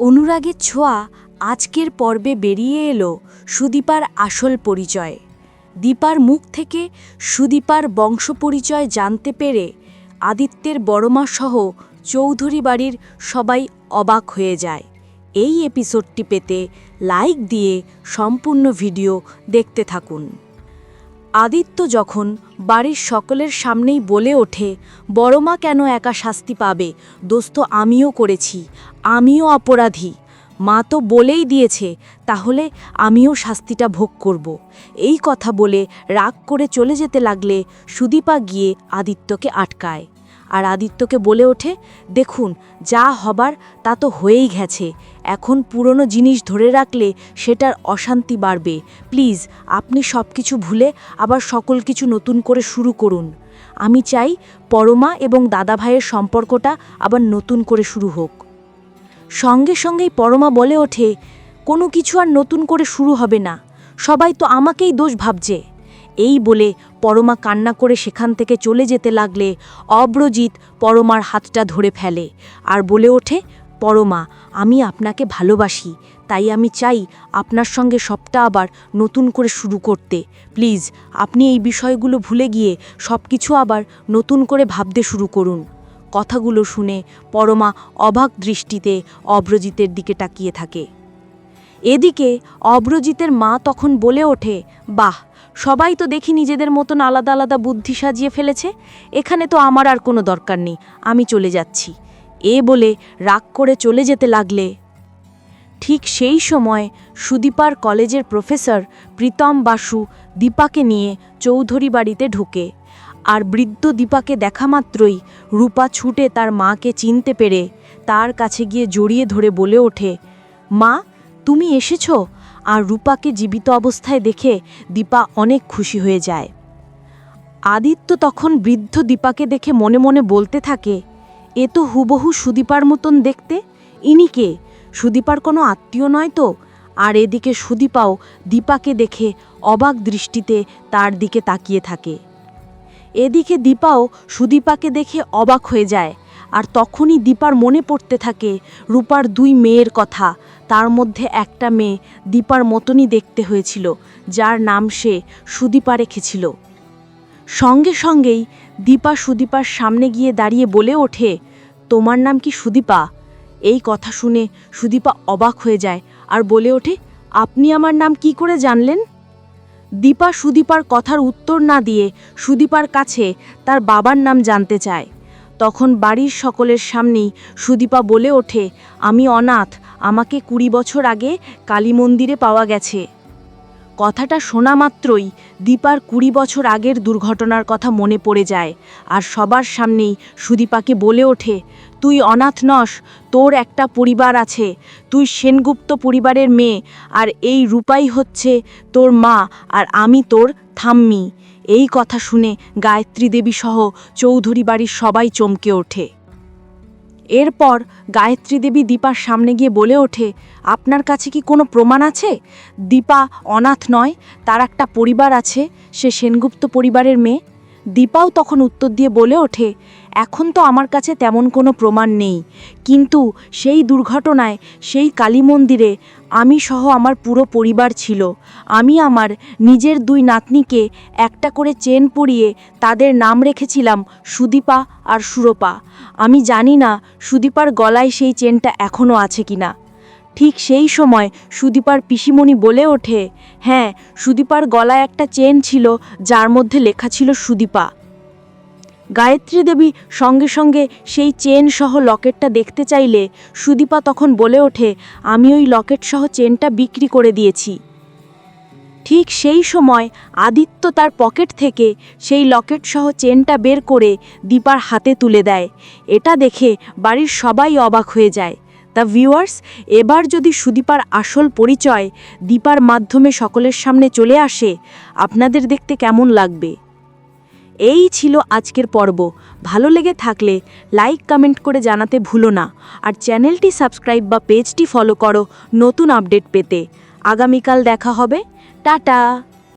অনুরাগের ছোঁয়া আজকের পর্বে বেরিয়ে এলো সুদীপার আসল পরিচয়। দীপার মুখ থেকে সুদীপার বংশ পরিচয় জানতে পেরে আদিত্যের বড়মা সহ চৌধুরী বাড়ির সবাই অবাক হয়ে যায়। এই এপিসোডটি পেতে লাইক দিয়ে সম্পূর্ণ ভিডিও দেখতে থাকুন। আদিত্য যখন বাড়ির সকলের সামনেই বলে ওঠে, বড়মা কেন একা শাস্তি পাবে? দোস্ত, আমিও করেছি, আমিও অপরাধী। মা তো বলেই দিয়েছে, তাহলে আমিও শাস্তিটা ভোগ করব। এই কথা বলে রাগ করে চলে যেতে লাগলে সুদীপা গিয়ে আদিত্যকে আটকায়। আর আদিত্যকে বলে ওঠে, দেখুন, যা হবার তা তো হয়েই গেছে। এখন পুরনো জিনিস ধরে রাখলে সেটার অশান্তি বাড়বে। প্লিজ, আপনি সব কিছু ভুলে আবার সকল কিছু নতুন করে শুরু করুন। আমি চাই পরমা এবং দাদা ভাইয়ের সম্পর্কটা আবার নতুন করে শুরু হোক। সঙ্গে সঙ্গেই পরমা বলে ওঠে, কোনো কিছু আর নতুন করে শুরু হবে না। সবাই তো আমাকেই দোষ ভাবছে। এই বলে পরমা কান্না করে সেখান থেকে চলে যেতে লাগলে অব্রজিৎ পরমার হাতটা ধরে ফেলে আর বলে ওঠে, পরমা, আমি আপনাকে ভালোবাসি, তাই আমি চাই আপনার সঙ্গে সবটা আবার নতুন করে শুরু করতে। প্লিজ, আপনি এই বিষয়গুলো ভুলে গিয়ে সব কিছু আবার নতুন করে ভাবতে শুরু করুন। কথাগুলো শুনে পরমা অবাক দৃষ্টিতে অব্রজিতের দিকে তাকিয়ে থাকে। এদিকে অব্রজিতের মা তখন বলে ওঠে, বাহ, সবাই তো দেখি নিজেদের মতন আলাদা আলাদা বুদ্ধি সাজিয়ে ফেলেছে। এখানে তো আমার আর কোনো দরকার নেই, আমি চলে যাচ্ছি। এ বলে রাগ করে চলে যেতে লাগলে। ঠিক সেই সময় সুদীপার কলেজের প্রফেসর প্রীতম বাসু দীপাকে নিয়ে চৌধুরী বাড়িতে ঢুকে। আর বৃদ্ধ দীপাকে দেখা মাত্রই রূপা ছুটে তার মাকে চিনতে পেরে তার কাছে গিয়ে জড়িয়ে ধরে বলে ওঠে, মা তুমি এসেছ? আর রূপাকে জীবিত অবস্থায় দেখে দীপা অনেক খুশি হয়ে যায়। আদিত্য তখন বৃদ্ধ দীপাকে দেখে মনে মনে বলতে থাকে, এ তো হুবহু সুদীপার মতন দেখতে। ইনি কে? সুদীপার কোনো আত্মীয় নয় তো? আর এদিকে সুদীপাও দীপাকে দেখে অবাক দৃষ্টিতে তার দিকে তাকিয়ে থাকে। এদিকে দীপাও সুদীপাকে দেখে অবাক হয়ে যায় আর তখনই দীপার মনে পড়তে থাকে রূপার দুই মেয়ের কথা। তার মধ্যে একটা মেয়ে দীপার মতনই দেখতে হয়েছিল, যার নাম সে সুদীপা রেখেছিল। সঙ্গে সঙ্গেই দীপা সুদীপার সামনে গিয়ে দাঁড়িয়ে বলে ওঠে, তোমার নাম কি সুদীপা? এই কথা শুনে সুদীপা অবাক হয়ে যায় আর বলে ওঠে, আপনি আমার নাম কি করে জানলেন? দীপা সুদীপার কথার উত্তর না দিয়ে সুদীপার কাছে তার বাবার নাম জানতে চায়। তখন বাড়ির সকলের সামনেই সুদীপা বলে ওঠে, আমি অনাথ, আমাকে কুড়ি বছর আগে কালী মন্দিরে পাওয়া গেছে। কথাটা শোনা মাত্রই দীপার কুড়ি বছর আগের দুর্ঘটনার কথা মনে পড়ে যায় আর সবার সামনেই সুদীপাকে বলে ওঠে, তুই অনাথ নস, তোর একটা পরিবার আছে, তুই সেনগুপ্ত পরিবারের মেয়ে, আর এই রূপাই হচ্ছে তোর মা, আর আমি তোর থাম্মি এই কথা শুনে গায়ত্রী দেবী সহ চৌধুরী বাড়ির সবাই চমকে ওঠে। এরপর গায়ত্রী দেবী দীপার সামনে গিয়ে বলে ওঠে, আপনার কাছে কি কোনো প্রমাণ আছে? দীপা অনাথ নয়, তার একটা পরিবার আছে, সে সেনগুপ্ত পরিবারের মেয়ে। দীপাও তখন উত্তর দিয়ে বলে ওঠে এখন তো আমার কাছে তেমন কোনো প্রমাণ নেই। কিন্তু সেই দুর্ঘটনায়, সেই কালী মন্দিরে আমি সহ আমার পুরো পরিবার ছিল। আমি আমার নিজের দুই নাতনিকে একটা করে চেন পরিয়ে তাদের নাম রেখেছিলাম সুদীপা আর সুরপা। আমি জানি না সুদীপার গলায় সেই চেনটা এখনও আছে কিনা। ঠিক সেই সময় সুদীপার পিসিমণি বলে ওঠে হ্যাঁ সুদীপার গলায় একটা চেন ছিল যার মধ্যে লেখা ছিল সুদীপা। গায়ত্রী দেবী সঙ্গে সঙ্গে সেই চেন সহ লকেটটা দেখতে চাইলে সুদীপা তখন বলে ওঠে, আমি ওই লকেট সহ চেনটা বিক্রি করে দিয়েছি। ঠিক সেই সময় আদিত্য তার পকেট থেকে সেই লকেট সহ চেনটা বের করে দীপার হাতে তুলে দেয়। এটা দেখে বাড়ির সবাই অবাক হয়ে যায়। দ্য ভিউয়ার্স, এবার যদি সুদীপার আসল পরিচয় দীপার মাধ্যমে সকলের সামনে চলে আসে, আপনাদের দেখতে কেমন লাগবে? এই ছিল আজকের পর্ব। ভালো লেগে থাকলে লাইক, কমেন্ট করে জানাতে ভুলো না। আর চ্যানেলটি সাবস্ক্রাইব বা পেজটি ফলো করো নতুন আপডেট পেতে। আগামীকাল দেখা হবে। টাটা!